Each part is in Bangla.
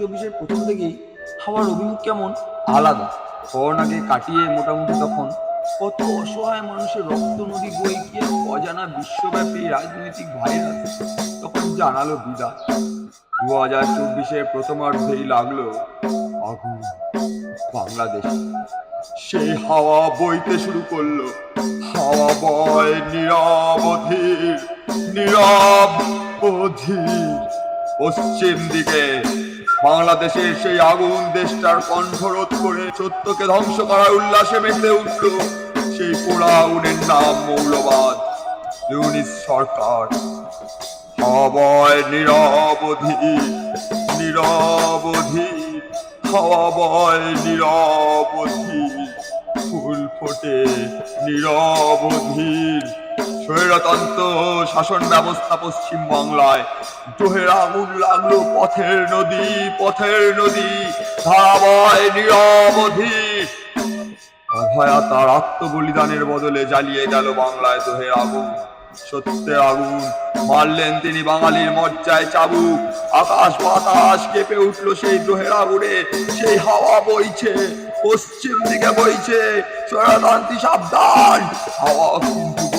চব্বিশের প্রথম থেকেই হাওয়ার অভিমুখ কেমন? আলাদা। করোনাকে কাটিয়ে মোটামুটি তখন কত অসহায় মানুষের রক্ত নদী বই গিয়ে অজানা বিশ্বব্যাপী রাজনৈতিক ভাইরাস তখন জানালো বিদায় দু হাজার চব্বিশের প্রথমার্ধেই লাগল আগুন, বাংলাদেশ। সেই হাওয়া বইতে শুরু করল হাওয়া বয় নীরব অধীর। পশ্চিম দিকে বাংলাদেশের সেই আগুন দেশটার কণ্ঠরোধ করে সত্যকে ধ্বংস করার উল্লাসে মেতে উঠল সেই পোড়া নাম মৌলবাদ, ইউনিস সরকার। হাওয়ায় নিরবধি নিরবধি হাওয়া বয় নিরবধি, ফুল ফোটে নিরবধির স্বৈরতন্ত্র শাসন ব্যবস্থা পশ্চিম বাংলায়। জোহের আগুন লাগল পথের নদী পথের নদী ধারাবয় নিরবধি অভয়া তার আত্মবলিদানের বদলে জ্বালিয়ে গেল বাংলায় দোহের আগুন। সত্যের আগুন মারলেন তিনি বাঙালির মজ্জায় চাবুক। আকাশ বাতাস কেঁপে উঠল সেই দ্রোহের আগুনে, সেই হাওয়া বইছে, পশ্চিম দিকে বইছে। সাবধান, হাওয়া কিন্তু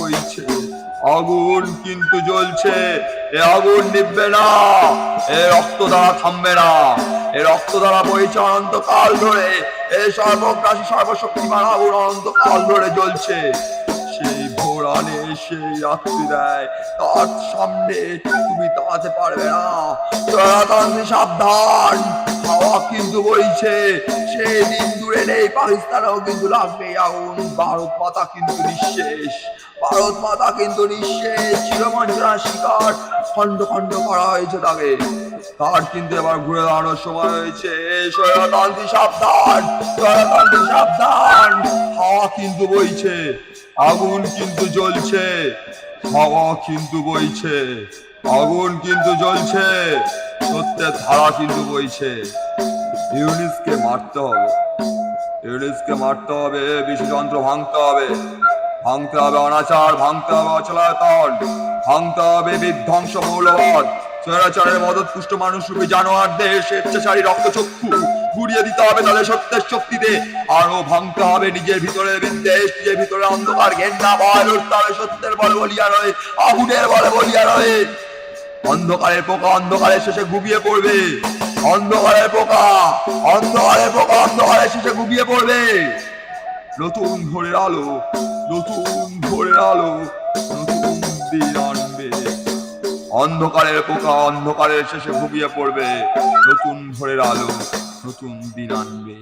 আগুন কিন্তু জ্বলছে। এ আগুন নিববে না। এ রক্ত দ্বারা থামবে না। এ রক্ত দ্বারা বইছে অনন্তকাল ধরে। এ সর্বগ্রাসী, সর্বশক্তিমান আগুন অনন্তকাল ধরে জ্বলছে। সেই ভোরানে সেই রাত্রি দেয়। তার সামনে তুমি দাঁড়াতে পারবে না। সনাতনী সাবধান। হাওয়া কিন্তু বইছে। সেই দিন দূরে নেই। পাকিস্তানেও কিন্তু লাগবে আগুন ভারত মাতা কিন্তু নিঃশেষ। ভারত মাতা কিন্তু নিঃশেষ চিরমঞ্জনার শিকার, খণ্ড খণ্ড করা হয়েছে তাকে। তার কিন্তু এবার ঘুরে দাঁড়ানোর সময় হয়েছে। সনাতনী সাবধান সনাতনী সাবধান। হাওয়া কিন্তু বইছে, আগুন কিন্তু জ্বলছে, হাওয়া কিন্তু বইছে, আগুন কিন্তু জ্বলছে, সত্যের ধারা কিন্তু বইছে। ইউনিসকে মারতে হবে, ইউনিসকে মারতে হবে বিশ্বযন্ত্র ভাঙতে হবে। ভাঙতে হবে অনাচার, ভাঙতে হবে অচলায়তন, ভাঙতে হবে বিধ্বংস মৌলবাদ স্বৈরাচারের মদত পুষ্ট মানুষ রূপী জানোয়ারদের স্বেচ্ছাচারী রক্তচক্ষু গুড়িয়ে দিতে হবে তাদের সত্যের শক্তিতে। আরও ভাঙতে হবে নিজের ভিতরে বিদ্বেষ, নিজের ভিতরে অন্ধকার ঘেন্না ভয় লড়তে সত্যের বলে বলিয়া রয়ে, আগুনের বলে বলিয়া রয়ে। অন্ধকারের পোকা অন্ধকারের শেষে ঘুমিয়ে পড়বে। অন্ধকারের পোকা অন্ধকারের পোকা অন্ধকারের শেষে ঘুমিয়ে পড়বে। নতুন ভোরের আলো, নতুন ভোরের আলো, নতুন দিন আনবে। অন্ধকারের পোকা অন্ধকারের শেষে ভুগিয়ে পড়বে, নতুন ভোরের আলো, নতুন দিন আনবে।